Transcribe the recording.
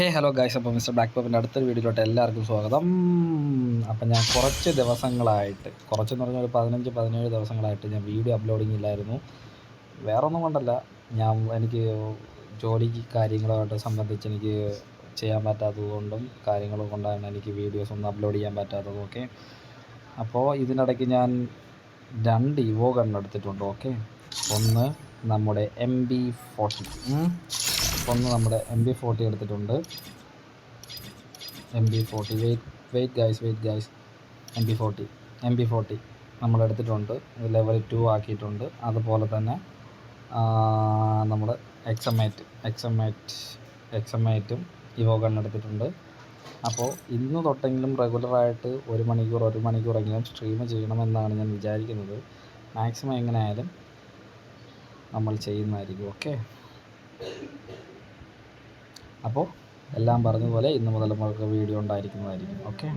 ഹേ hello guys അപ്പോൾ mister black പപ്പിന്റെ അടുത്തൊരു വീഡിയോയിലോട്ട് എല്ലാവർക്കും സ്വാഗതം. അപ്പം ഞാൻ കുറച്ച് ദിവസങ്ങളായിട്ട് കുറച്ചെന്ന് പറഞ്ഞാൽ ഒരു പതിനഞ്ച് പതിനേഴ് ദിവസങ്ങളായിട്ട് ഞാൻ വീഡിയോ അപ്ലോഡിങ് ഇല്ലായിരുന്നു. വേറെ ഒന്നും കൊണ്ടല്ല. ഞാൻ എനിക്ക് ജോലി കാര്യങ്ങളുമായിട്ട് സംബന്ധിച്ച് എനിക്ക് ചെയ്യാൻ പറ്റാത്തതുകൊണ്ടും കാര്യങ്ങൾ കൊണ്ടാണ് എനിക്ക് വീഡിയോസ് ഒന്നും അപ്ലോഡ് ചെയ്യാൻ പറ്റാത്തതും ഓക്കെ അപ്പോൾ ഇതിനിടയ്ക്ക് ഞാൻ രണ്ട് ഇവോ കണ്ടെടുത്തിട്ടുണ്ട് ഓക്കെ ഒന്ന് നമ്മുടെ എം ബി ഫോർട്ടി ഒന്ന് നമ്മുടെ എം ബി ഫോർട്ടി എടുത്തിട്ടുണ്ട്. M B forty wait wait guys wait guys M B forty M B forty നമ്മൾ എടുത്തിട്ടുണ്ട്. ലെവൽ ടു ആക്കിയിട്ടുണ്ട്. അതുപോലെ തന്നെ നമ്മുടെ എക്സമേറ്റ് എക്സമേറ്റ് എക്സമേറ്റും ഇവോ കണ്ണെടുത്തിട്ടുണ്ട് അപ്പോൾ ഇന്ന് തൊട്ടെങ്കിലും റെഗുലറായിട്ട് ഒരു മണിക്കൂർ ഒരു മണിക്കൂറെങ്കിലും സ്ട്രീം ചെയ്യണമെന്നാണ് ഞാൻ വിചാരിക്കുന്നത്. മാക്സിമം എങ്ങനെയായാലും നമ്മൾ ചെയ്യുന്നതായിരിക്കും. ഓക്കെ അപ്പോൾ എല്ലാം പറഞ്ഞതുപോലെ ഇന്ന് മുതൽ നമുക്ക് വീഡിയോ ഉണ്ടായിരിക്കുന്നതായിരിക്കും. ഓക്കെ